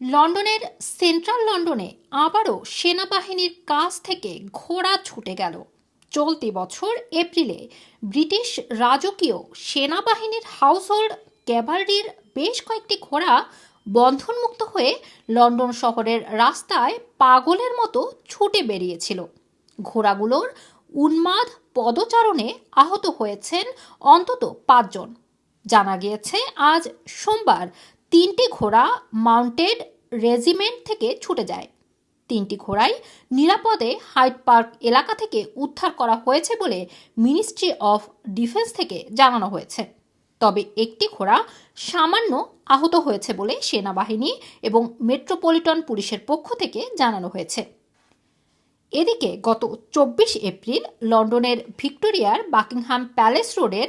লন্ডনের, সেন্ট্রাল লন্ডনে আবারও সেনাবাহিনীর কাছ থেকে ঘোড়া ছুটে গেল। চলতি বছর এপ্রিলে ব্রিটিশ রাজকীয় সেনাবাহিনীর হাউসহোল্ড ক্যাভালরির বেশ কয়েকটি ঘোড়া বন্ধনমুক্ত হয়ে লন্ডন শহরের রাস্তায় পাগলের মতো ছুটে বেরিয়েছিল। ঘোড়াগুলোর উন্মাদ পদচারণে আহত হয়েছেন অন্তত পাঁচজন। জানা গিয়েছে, আজ সোমবার তিনটি ঘোড়া মাউন্টেড রেজিমেন্ট থেকে ছুটে যায়। তিনটি ঘোড়াই নিরাপদে হাইড পার্ক এলাকা থেকে উদ্ধার করা হয়েছে বলে মিনিস্ট্রি অফ ডিফেন্স থেকে জানানো হয়েছে। তবে একটি ঘোড়া সামান্য আহত হয়েছে বলে সেনাবাহিনী এবং মেট্রোপলিটন পুলিশের পক্ষ থেকে জানানো হয়েছে। এদিকে গত চব্বিশ এপ্রিল লন্ডনের ভিক্টোরিয়ার বাকিংহাম প্যালেস রোডের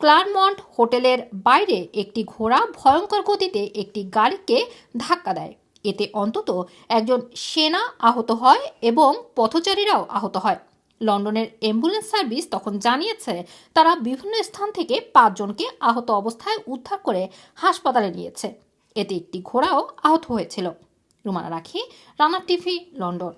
ক্লারমন্ট হোটেলের বাইরে একটি ঘোড়া ভয়ঙ্কর গতিতে একটি গাড়িকে ধাক্কা দেয়। এতে অন্তত একজন সেনা আহত হয় এবং পথচারীরাও আহত হয়। লন্ডনের অ্যাম্বুলেন্স সার্ভিস তখন জানিয়েছে, তারা বিভিন্ন স্থান থেকে পাঁচজনকে আহত অবস্থায় উদ্ধার করে হাসপাতালে নিয়েছে। এতে একটি ঘোড়াও আহত হয়েছিল। রুমানা রাখি, রানা টিভি, লন্ডন।